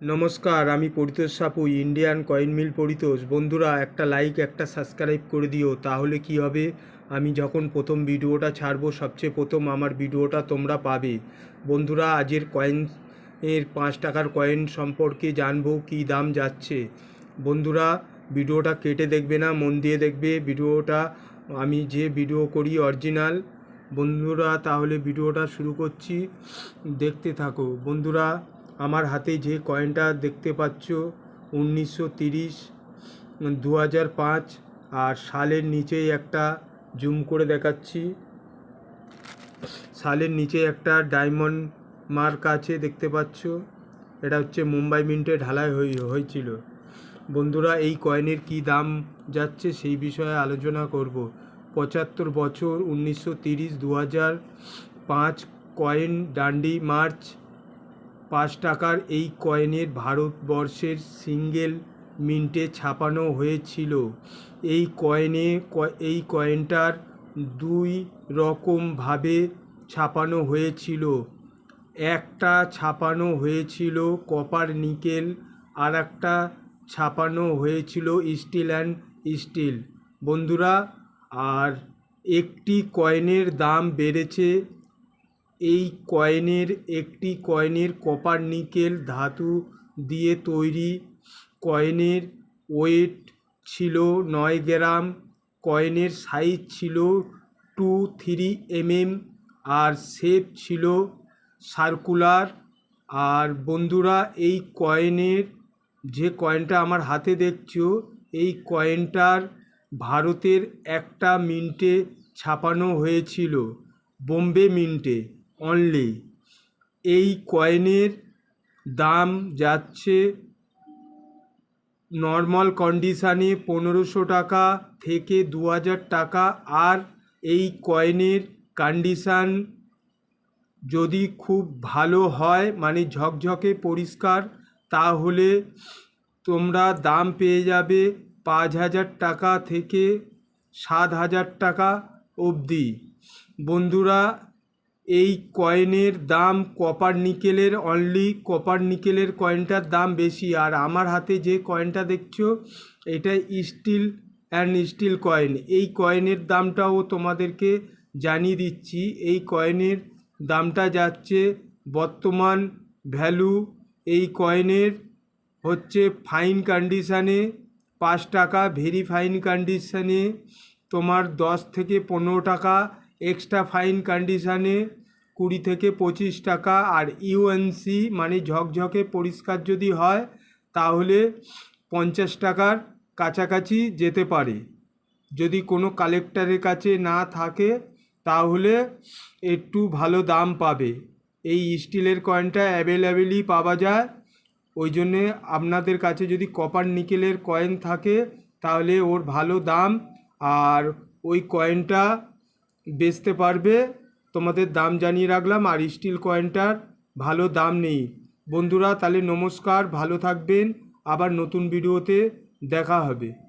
নমস্কার, আমি Paritosh Sapu, Indian coin mill Paritosh. বন্ধুরা, একটা লাইক একটা সাবস্ক্রাইব করে দিও, তাহলে কি হবে? আমি যখন প্রথম ভিডিওটা ছাড়বো, সবচেয়ে প্রথম আমার ভিডিওটা তোমরা পাবে। বন্ধুরা, আজের কয়েন, এর পাঁচ টাকার কয়েন সম্পর্কে জানব, কী দাম যাচ্ছে। বন্ধুরা, ভিডিওটা কেটে দেখবে না, মন দিয়ে দেখবে। ভিডিওটা, আমি যে ভিডিও করি অরিজিনাল বন্ধুরা, তাহলে ভিডিওটা শুরু করছি। দেখতে থাকো। বন্ধুরা আমার হাতে যে কয়েনটা দেখতে পাচ্ছ, উনিশশো তিরিশ দু হাজার পাঁচ, আর সালের নিচেই একটা জুম করে দেখাচ্ছি। সালের নিচে একটা ডায়মন্ড মার্ক আছে দেখতে পাচ্ছ। এটা হচ্ছে মুম্বাই মিন্টে ঢালাই হয়ে- হয়েছিল। বন্ধুরা, এই কয়েনের কি দাম যাচ্ছে সেই বিষয়ে আলোচনা করব। পঁচাত্তর বছর, উনিশশো তিরিশ দু হাজার পাঁচ কয়েন ডান্ডি, মার্চ পাঁচ টাকার এই কয়েনের ভারতবর্ষের সিঙ্গেল মিন্টে ছাপানো হয়েছিল। এই কয়েনে এই কয়েনটার দুই রকমভাবে ছাপানো হয়েছিল। একটা ছাপানো হয়েছিল কপার নিকেল আর একটা ছাপানো হয়েছিল স্টিল অ্যান্ড স্টিল। বন্ধুরা, আর একটি কয়েনের দাম বেড়েছে এই কয়েনের একটি কয়েনের কপার নিকেল ধাতু দিয়ে তৈরি কয়েনের ওয়েট ছিল নয় গ্রাম, কয়েনের সাইজ ছিল টু থ্রি এমএম আর শেপ ছিল সার্কুলার। আর বন্ধুরা, এই কয়েনের যে কয়েনটা আমার হাতে দেখছ, এই কয়েনটার ভারতের একটা মিন্টে ছাপানো হয়েছিল, বোম্বে মিন্টে। অনলি এই কয়েনের দাম যাচ্ছে নর্মাল কন্ডিশানে পনেরোশো টাকা থেকে দু হাজার টাকা। আর এই কয়েনের কন্ডিশান যদি খুব ভালো হয় মানে ঝকঝকে পরিষ্কার, তাহলে তোমরা দাম পেয়ে যাবে পাঁচ হাজার টাকা থেকে সাত হাজার টাকা অবধি। বন্ধুরা এই কয়েনের দাম কপার নিকেলের অনলি কপার নিকেলের কয়েনটার দাম বেশি। আর আমার হাতে যে কয়েনটা দেখছ, এটা স্টিল অ্যান্ড স্টিল কয়েন এই কয়েনের দামটাও তোমাদেরকে জানিয়ে দিচ্ছি। এই কয়েনের দামটা যাচ্ছে বর্তমান ভ্যালু এই কয়েনের হচ্ছে ফাইন কন্ডিশানে পাঁচ টাকা ভেরি ফাইন কন্ডিশানে তোমার দশ থেকে পনেরো টাকা। এক্সট্রা ফাইন কন্ডিশানে কুড়ি থেকে পঁচিশ টাকা আর ইউএনসি মানে ঝকঝকে পরিষ্কার যদি হয়, তাহলে পঞ্চাশ টাকার কাছাকাছি যেতে পারে। যদি কোনো কালেক্টরের কাছে না থাকে, তাহলে একটু ভালো দাম পাবে। এই স্টিলের কয়েনটা অ্যাভেলেবেলই পাওয়া যায়। ওই জন্যে আপনাদের কাছে যদি কপার নিকেলের কয়েন থাকে, তাহলে ওর ভালো দাম। আর ওই কয়েনটা বেচতে পারবে। তোমাদের দাম জানিয়ে রাখলাম আর স্টিল কয়েনটার ভালো দাম নেই। বন্ধুরা, তাহলে নমস্কার, ভালো থাকবেন। আবার নতুন ভিডিওতে দেখা হবে।